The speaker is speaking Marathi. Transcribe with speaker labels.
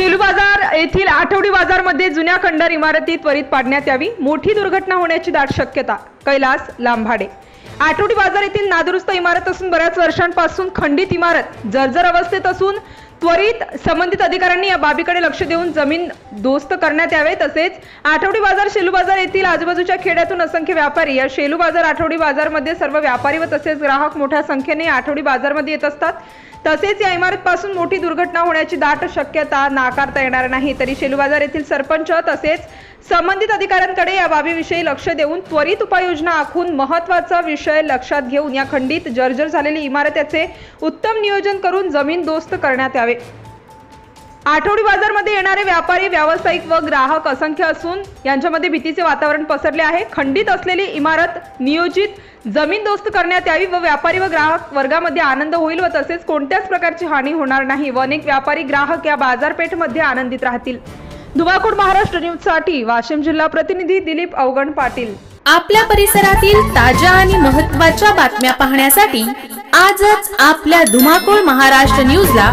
Speaker 1: शेलू बाजार येथील आठवडी बाजारमध्ये जुन्या खंडर इमारती त्वरित पाडण्यात यावी. मोठी दुर्घटना होण्याची दाट शक्यता. कैलास लांभाडे. आठवडी बाजार येथील नादुरुस्त इमारत असून बऱ्याच वर्षांपासून खंडित इमारत. जर्जर अवस्थेत असून त्वरित संबंधित अधिकाऱ्यांनी या बाबीकडे लक्ष देऊन जमीन दोस्त करण्यात यावे. तसेच आठवडी बाजार शेलू बाजार येथील आजूबाजूच्या खेड्यातून असंख्य व्यापारी या शेलू बाजार आठवडी बाजारमध्ये सर्व व्यापारी व तसेच ग्राहक मोठ्या संख्येने आठवडी बाजारमध्ये येत असतात. तसेच या इमारतपासून मोठी दुर्घटना होण्याची दाट शक्यता नाकारता येणार नाही. तरी शेलू बाजार येथील सरपंच तसेच संबंधित अधिकाऱ्यांकडे या बाबीविषयी लक्ष देऊन त्वरित उपाययोजना आखून महत्त्वाचा विषय लक्षात घेऊन या खंडित जर्जर झालेली इमारत याचे उत्तम नियोजन करून जमीन दोस्त करण्यात यावे. आठवडी बाजारमध्ये येणारे व्यापारी व्यावसायिक व ग्राहक असंख्य असून यांच्यामध्ये भीतीचे वातावरण पसरले आहे. खंडित असलेली इमारत नियोजित जमीन दोस्त करण्यात यावी व व्यापारी व ग्राहक वर्गामध्ये आनंद होईल व तसेच कोणत्याच प्रकारची हानी होणार नाही व अनेक व्यापारी ग्राहक या बाजारपेठमध्ये आनंदित राहतील. धुवाकूड महाराष्ट्र न्यूजसाठी वाशिम जिल्हा प्रतिनिधी दिलीप अवगण पाटील.
Speaker 2: आपल्या परिसरातील ताज्या आणि महत्त्वाच्या बातम्या पाहण्यासाठी आजच आपल्या धुमाकूळ महाराष्ट्र न्यूजला